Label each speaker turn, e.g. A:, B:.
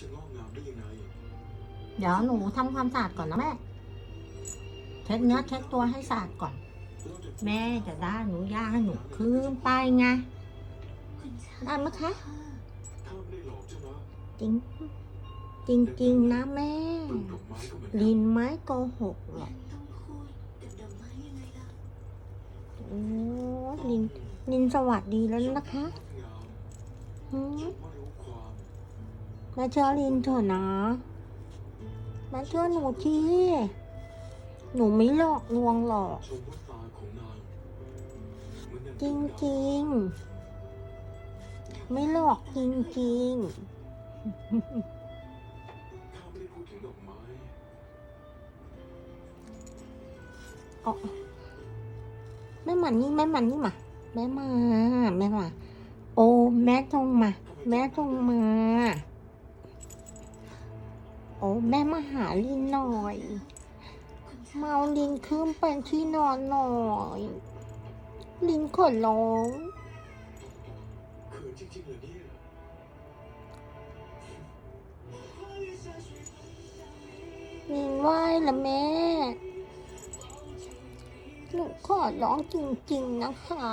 A: จะงอกงามได้ยังไง
B: เดี๋ยวหนูทำความสะอาดก่อนนะแม่ เช็ดเนื้อเช็ดตัวให้สะอาดก่อน
A: เราจะ
B: แม่จะได้หนูย่างให้หนูคืนไปไง ได้ไหมคะ
A: ข้าไม่ได้หลอกเจ้านะ
B: จริง จริงจริงๆนะแม่
A: ปลูกดอกไม้ก็เหมือนกั
B: ลินไม้โกหกหรอก
C: ต้องพูดกับดอกไม้ยังไงล่ะ
B: โอ้ลินลินสวัสดีแล้วนะคะ
A: งาม
B: หืม
A: ฉันไม่รู้ความ
B: ม่เจอลินเถอะนะม่เจอหนูทีหนูไม่หลอกลวงหรอก จริงจริงไม่หลอกจริงจริง
A: ไม่ได้พูดถึงดอ
B: อแม่หมันนี่แม่หมันนี่มาแม่มาแม่มาโอ้แม่จงมา แม่จงมา โอ้แม่มาหาลินหน่อยเมาลินขึ้นไปที่นอนหน่อย ลินขอร้อง
A: จริงๆเหรอเนี่ย
B: ลินไหวละแม่หนูขอร้องจริงๆนะคะ